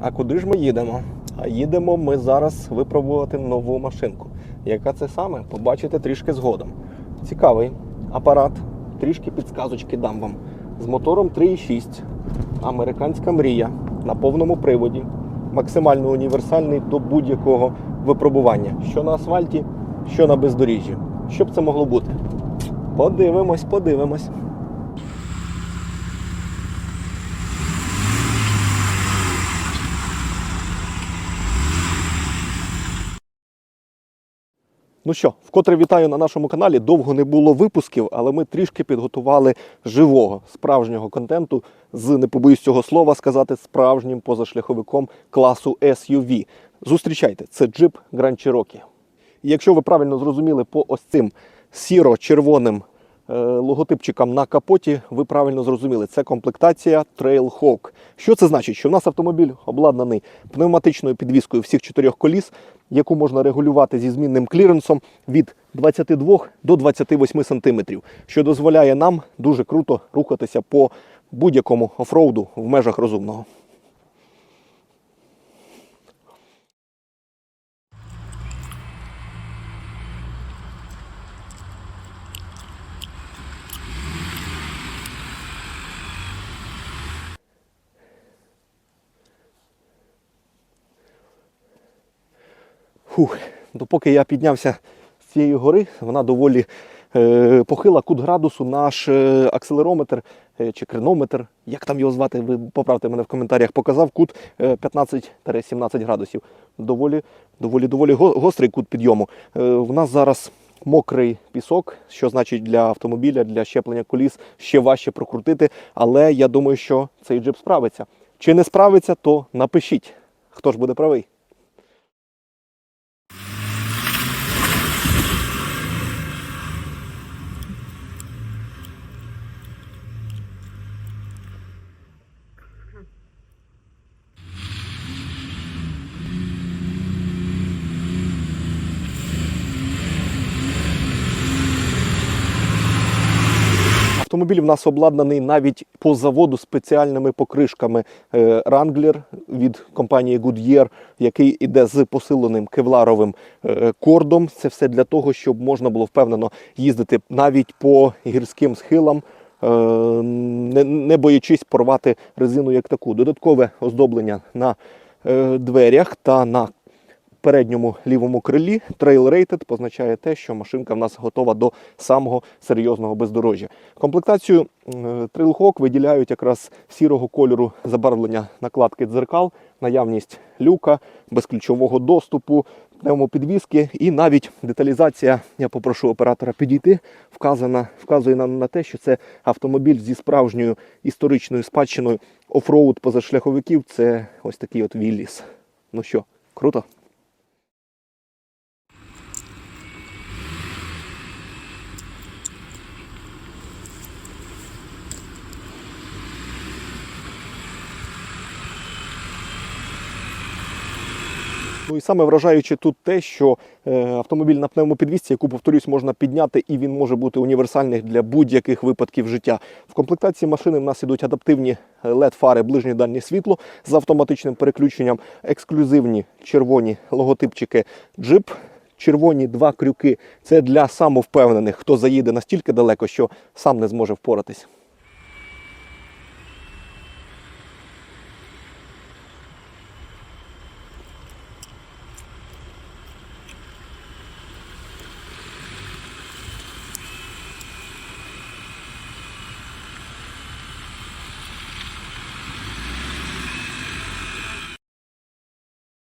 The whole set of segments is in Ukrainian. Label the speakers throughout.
Speaker 1: А куди ж ми їдемо? А їдемо ми зараз випробувати нову машинку. Яка це саме? Побачите трішки згодом. Цікавий апарат, трішки підсказочки дам вам. З мотором 3,6. Американська мрія на повному приводі. Максимально універсальний до будь-якого випробування. Що на асфальті, що на бездоріжжі. Що б це могло бути? Подивимось, подивимось. Ну що, вкотре вітаю на нашому каналі. Довго не було випусків, але ми трішки підготували живого справжнього контенту з не побоюсь цього слова сказати справжнім позашляховиком класу SUV. Зустрічайте, це джип Grand Cherokee. Якщо ви правильно зрозуміли по ось цим сіро-червоним е, логотипчикам на капоті, ви правильно зрозуміли, це комплектація Trailhawk. Що це значить? Що в нас автомобіль обладнаний пневматичною підвіскою всіх чотирьох коліс, яку можна регулювати зі змінним кліренсом від 22 до 28 см, що дозволяє нам дуже круто рухатися по будь-якому офроуду в межах розумного. Фух, допоки я піднявся з цієї гори, вона доволі е, похила кут градусу, наш е, акселерометр е, чи кренометр, як там його звати, ви поправте мене в коментарях, показав кут е, 15-17 градусів. Доволі, доволі, доволі гострий кут підйому. Е, в нас зараз мокрий пісок, що значить для автомобіля, для щеплення коліс ще важче прокрутити, але я думаю, що цей джип справиться. Чи не справиться, то напишіть, хто ж буде правий. Автомобіль в нас обладнаний навіть по заводу спеціальними покришками е, Wrangler від компанії Goodyear, який іде з посиленим кевларовим е, кордом. Це все для того, щоб можна було впевнено їздити навіть по гірським схилам, е, не, не боячись порвати резину як таку. Додаткове оздоблення на е, дверях та на передньому лівому крилі Trail Rated позначає те, що машинка в нас готова до самого серйозного бездорожжя. Комплектацію е, Trailhawk виділяють якраз сірого кольору забарвлення накладки дзеркал, наявність люка, безключового доступу, пневмопідвіски і навіть деталізація, я попрошу оператора підійти, вказана, вказує нам на те, що це автомобіль зі справжньою історичною спадщиною офроуд позашляховиків. Це ось такий от Вілліс. Ну що, круто? Ну і саме вражаюче тут те, що е, автомобіль на пневмопідвісці, яку, повторюсь, можна підняти, і він може бути універсальний для будь-яких випадків життя. В комплектації машини в нас ідуть адаптивні LED-фари ближнє дальнє світло з автоматичним переключенням, ексклюзивні червоні логотипчики Jeep. Червоні два крюки це для самовпевнених, хто заїде настільки далеко, що сам не зможе впоратись.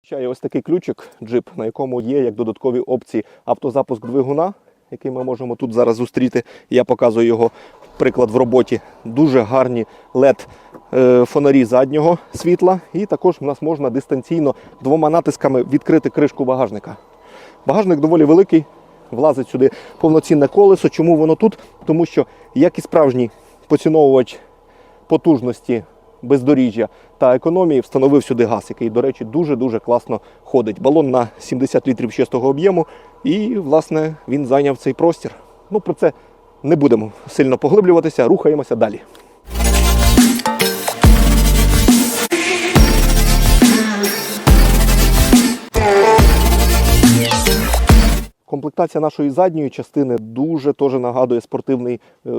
Speaker 1: Ще ось такий ключик джип, на якому є як додаткові опції автозапуск двигуна, який ми можемо тут зараз зустріти. Я показую його приклад в роботі. Дуже гарні LED е, заднього світла. І також у нас можна дистанційно двома натисками відкрити кришку багажника. Багажник доволі великий, влазить сюди повноцінне колесо. Чому воно тут? Тому що, як і справжній поціновувач потужності бездоріжжя та економії встановив сюди газ, який, до речі, дуже-дуже класно ходить. Балон на 70 літрів чистого об'єму, і, власне, він зайняв цей простір. Ну, про це не будемо сильно поглиблюватися, рухаємося далі. Комплектація нашої задньої частини дуже теж нагадує спортивний, е,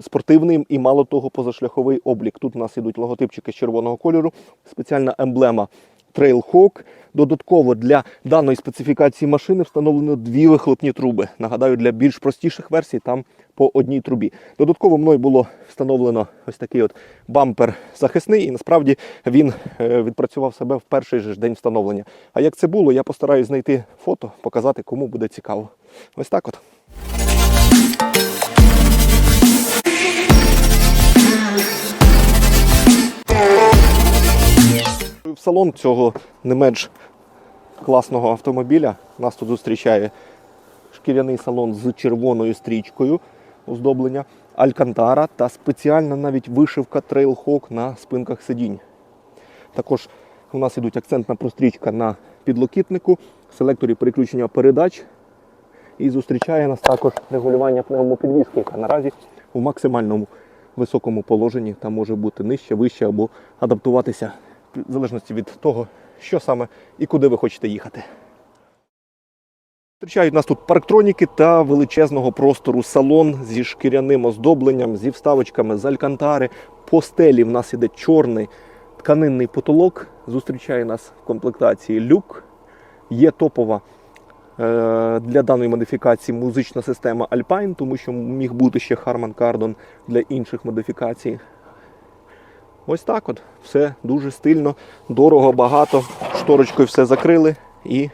Speaker 1: спортивний і мало того позашляховий облік. Тут у нас ідуть логотипчики з червоного кольору, спеціальна емблема Trailhawk. Додатково для даної специфікації машини встановлено дві вихлопні труби. Нагадаю, для більш простіших версій там по одній трубі. Додатково мною було встановлено ось такий от бампер захисний, і насправді він е, відпрацював себе в перший же день встановлення. А як це було, я постараюсь знайти фото, показати, кому буде цікаво. Ось так от. Салон цього не менш класного автомобіля нас тут зустрічає шкіряний салон з червоною стрічкою оздоблення, алькантара та спеціальна навіть вишивка Trailhawk на спинках сидінь. Також у нас ідуть акцентна прострічка на підлокітнику, селекторі переключення передач. І зустрічає нас також регулювання пневмопідвіски, яка наразі у максимальному високому положенні та може бути нижче, вище або адаптуватися в залежності від того, що саме і куди ви хочете їхати. Зустрічають нас тут парктроніки та величезного простору салон зі шкіряним оздобленням, зі вставочками з алькантари. По стелі в нас іде чорний тканинний потолок. Зустрічає нас в комплектації люк. Є топова е, для даної модифікації музична система Alpine, тому що міг бути ще Harman Kardon для інших модифікацій. Ось так от. Все дуже стильно, дорого, багато. Шторочкою все закрили і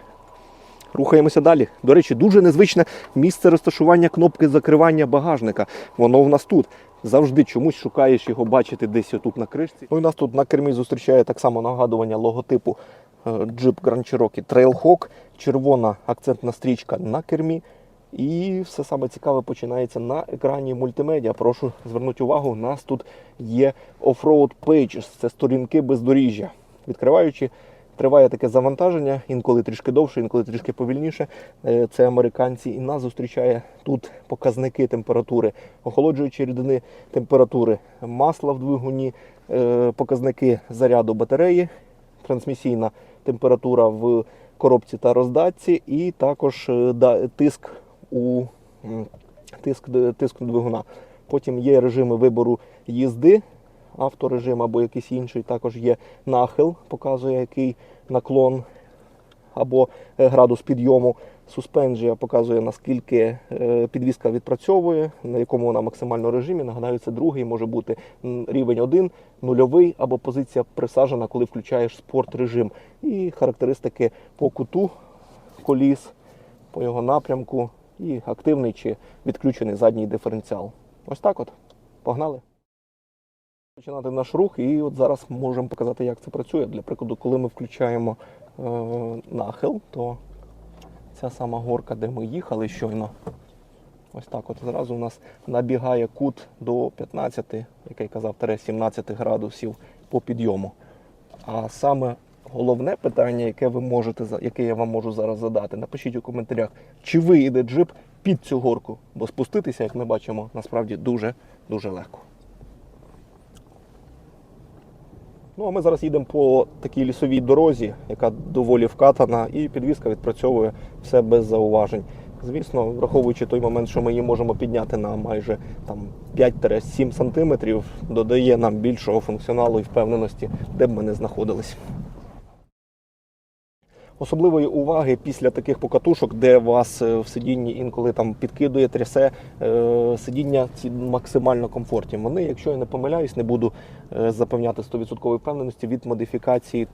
Speaker 1: рухаємося далі. До речі, дуже незвичне місце розташування кнопки закривання багажника. Воно в нас тут. Завжди чомусь шукаєш його бачити десь отут на кришці. Ну і нас тут на кермі зустрічає так само нагадування логотипу е, Jeep Grand Cherokee Trailhawk, червона акцентна стрічка на кермі. І все саме цікаве починається на екрані мультимедіа. Прошу звернути увагу, у нас тут є Off-Road Pages, це сторінки бездоріжжя. Відкриваючи, триває таке завантаження, інколи трішки довше, інколи трішки повільніше. Е, Це американці, і нас зустрічає тут показники температури, охолоджуючі рідини температури, масла в двигуні, е, показники заряду батареї, трансмісійна температура в коробці та роздатці, і також е, тиск у тиск, тиск двигуна. Потім є режими вибору їзди, авторежим або якийсь інший. Також є нахил, показує який наклон або е, градус підйому. Суспенджія показує наскільки е, підвізка відпрацьовує, на якому вона максимально режимі. Нагадаю, це другий може бути рівень 1, нульовий або позиція присаджена, коли включаєш спорт режим. І характеристики по куту коліс, по його напрямку і активний чи відключений задній диференціал. Ось так от. Погнали. Починати наш рух, і от зараз можемо показати, як це працює. Для прикладу, коли ми включаємо е, нахил, то ця сама горка, де ми їхали щойно, ось так от зразу у нас набігає кут до 15, як я казав, тере 17 градусів по підйому. А саме головне питання, яке ви можете яке я вам можу зараз задати, напишіть у коментарях, чи виїде джип під цю горку, бо спуститися, як ми бачимо, насправді дуже дуже легко. Ну, а ми зараз їдемо по такій лісовій дорозі, яка доволі вкатана, і підвізка відпрацьовує все без зауважень. Звісно, враховуючи той момент, що ми її можемо підняти на майже там 5-7 см, додає нам більшого функціоналу і впевненості, де б ми не знаходились. Особливої уваги після таких покатушок, де вас е, в сидінні інколи там підкидує, трясе, е, сидіння ці максимально комфортні. Вони, якщо я не помиляюсь, не буду е, запевняти 100% впевненості від модифікації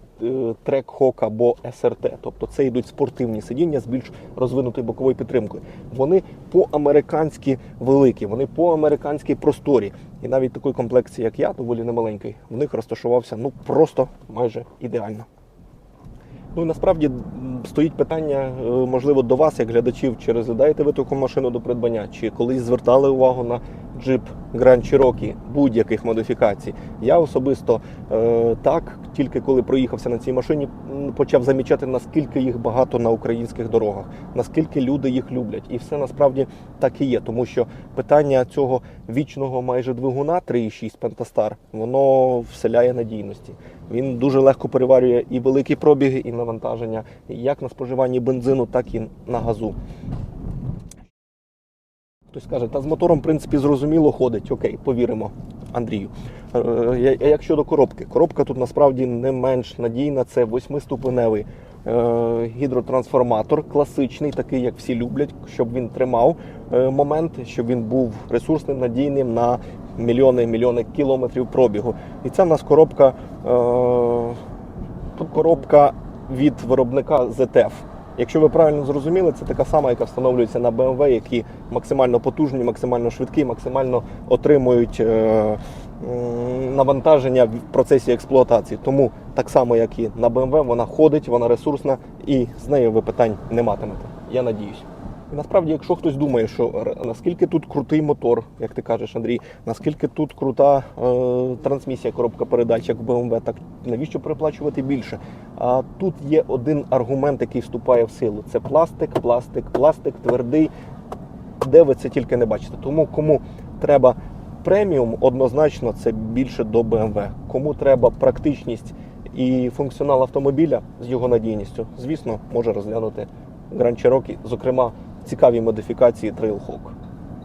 Speaker 1: Track або SRT. Тобто це йдуть спортивні сидіння з більш розвинутою боковою підтримкою. Вони по-американськи великі, вони по-американськи просторі. І навіть такої комплекції, як я, доволі немаленький, в них розташувався ну просто майже ідеально. Ну насправді стоїть питання, е, можливо, до вас, як глядачів, чи розглядаєте ви таку машину до придбання, чи колись звертали увагу на Jeep Grand Cherokee будь-яких модифікацій. Я особисто е, так, тільки коли проїхався на цій машині, почав замічати, наскільки їх багато на українських дорогах, наскільки люди їх люблять. І все насправді так і є, тому що питання цього вічного майже двигуна 3,6 Pentastar, воно вселяє надійності. Він дуже легко переварює і великі пробіги, і навантаження, як на споживанні бензину, так і на газу. Хтось каже, та з мотором, в принципі, зрозуміло ходить. Окей, повіримо Андрію. Е, я- Як щодо коробки, коробка тут насправді не менш надійна, це восьмиступеневий е, гідротрансформатор, класичний, такий, як всі люблять, щоб він тримав е, момент, щоб він був ресурсним, надійним на мільйони мільйони кілометрів пробігу. І це в нас коробка, е, коробка від виробника ZF. Якщо ви правильно зрозуміли, це така сама, яка встановлюється на BMW, які максимально потужні, максимально швидкі, максимально отримують е, навантаження в процесі експлуатації. Тому так само, як і на BMW, вона ходить, вона ресурсна і з нею ви питань не матимете. Я надіюсь. І насправді, якщо хтось думає, що наскільки тут крутий мотор, як ти кажеш, Андрій, наскільки тут крута е, трансмісія, коробка передач, як в BMW, так навіщо переплачувати більше? А тут є один аргумент, який вступає в силу: це пластик, пластик, пластик, твердий, де ви це тільки не бачите. Тому кому треба преміум, однозначно це більше до BMW. Кому треба практичність і функціонал автомобіля з його надійністю, звісно, може розглянути Grand Cherokee, зокрема, цікаві модифікації Trailhawk.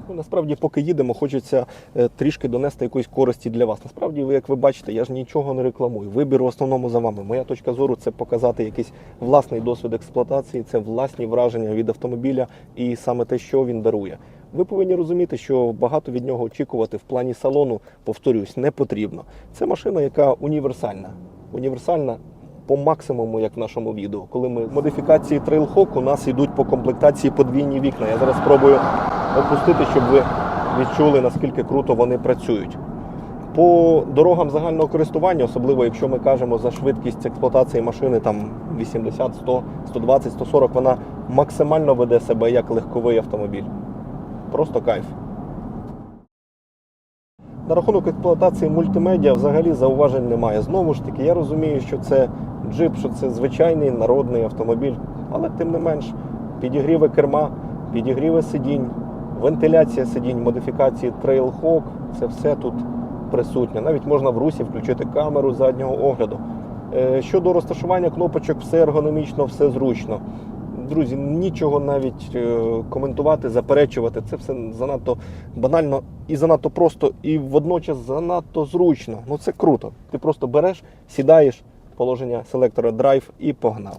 Speaker 1: Ну, насправді, поки їдемо, хочеться е, трішки донести якоїсь користі для вас. Насправді, ви, як ви бачите, я ж нічого не рекламую. Вибір в основному за вами. Моя точка зору це показати якийсь власний досвід експлуатації, це власні враження від автомобіля і саме те, що він дарує. Ви повинні розуміти, що багато від нього очікувати в плані салону, повторюсь, не потрібно. Це машина, яка універсальна. Універсальна по максимуму, як в нашому відео. Коли ми модифікації Trailhawk у нас йдуть по комплектації подвійні вікна. Я зараз спробую опустити, щоб ви відчули, наскільки круто вони працюють. По дорогам загального користування, особливо якщо ми кажемо за швидкість експлуатації машини там 80, 100, 120, 140, вона максимально веде себе як легковий автомобіль. Просто кайф. На рахунок експлуатації мультимедіа взагалі зауважень немає. Знову ж таки, я розумію, що це джип, що це звичайний народний автомобіль, але тим не менш, підігріви керма, підігріви сидінь, вентиляція сидінь, модифікації Trailhawk, це все тут присутнє. Навіть можна в русі включити камеру заднього огляду. Е, Щодо розташування кнопочок, все ергономічно, все зручно. Друзі, нічого навіть е, коментувати, заперечувати. Це все занадто банально і занадто просто, і водночас занадто зручно. Ну це круто. Ти просто береш, сідаєш, положення селектора драйв і погнав.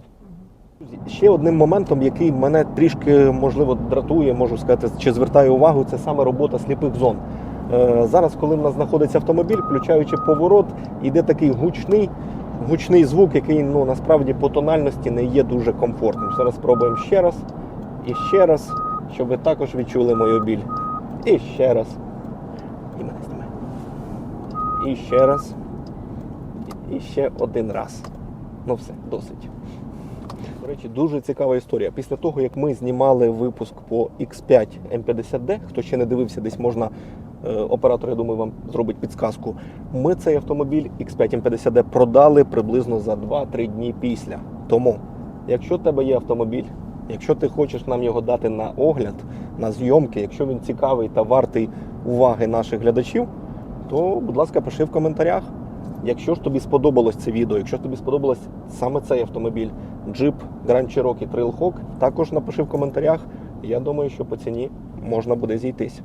Speaker 1: Ще одним моментом, який мене трішки можливо дратує, можу сказати, чи звертає увагу, це саме робота сліпих зон. Е, Зараз, коли в нас знаходиться автомобіль, включаючи поворот, йде такий гучний, гучний звук, який ну, насправді по тональності не є дуже комфортним. Зараз спробуємо ще раз і ще раз, щоб ви також відчули мою біль. І ще раз. І мене знімає. І ще раз. І ще один раз. Ну все, досить. До речі, дуже цікава історія. Після того, як ми знімали випуск по X5 M50D, хто ще не дивився, десь можна, е, оператор, я думаю, вам зробить підсказку. Ми цей автомобіль X5 M50D продали приблизно за 2-3 дні після. Тому, якщо в тебе є автомобіль, якщо ти хочеш нам його дати на огляд, на зйомки, якщо він цікавий та вартий уваги наших глядачів, то, будь ласка, пиши в коментарях. Якщо ж тобі сподобалось це відео, якщо тобі сподобалось саме цей автомобіль, Jeep Grand Cherokee Trailhawk, також напиши в коментарях. Я думаю, що по ціні можна буде зійтись.